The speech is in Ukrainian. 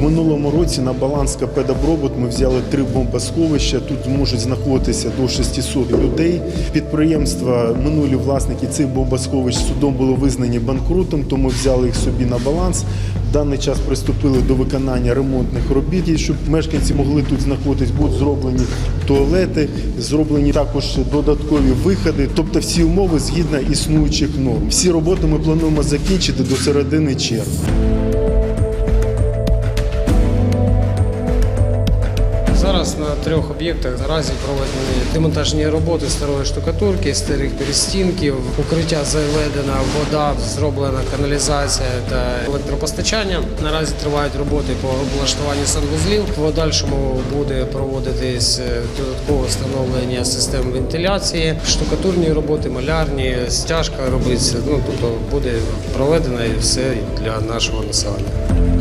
минулому році на баланс КП «Добробут» ми взяли три бомбосховища. Тут зможуть знаходитися до 600 людей. Підприємства, минулі власники цих бомбосховищ судом були визнані банкрутом, тому взяли їх собі на баланс. В даний час приступили до виконання ремонтних робіт, і щоб мешканці могли тут знаходитись, будуть зроблені туалети, зроблені також додаткові виходи, тобто всі умови згідно існуючих норм. Всі роботи ми плануємо закінчити до середини червня. На трьох об'єктах наразі проведені демонтажні роботи старої штукатурки, старих перестінків, укриття заведена, вода, зроблена каналізація та електропостачання. Наразі тривають роботи по облаштуванню санвузлів. В подальшому буде проводитись е, додаткове встановлення систем вентиляції, штукатурні роботи, малярні, стяжка робиться. Ну тобто буде проведено і все для нашого населення.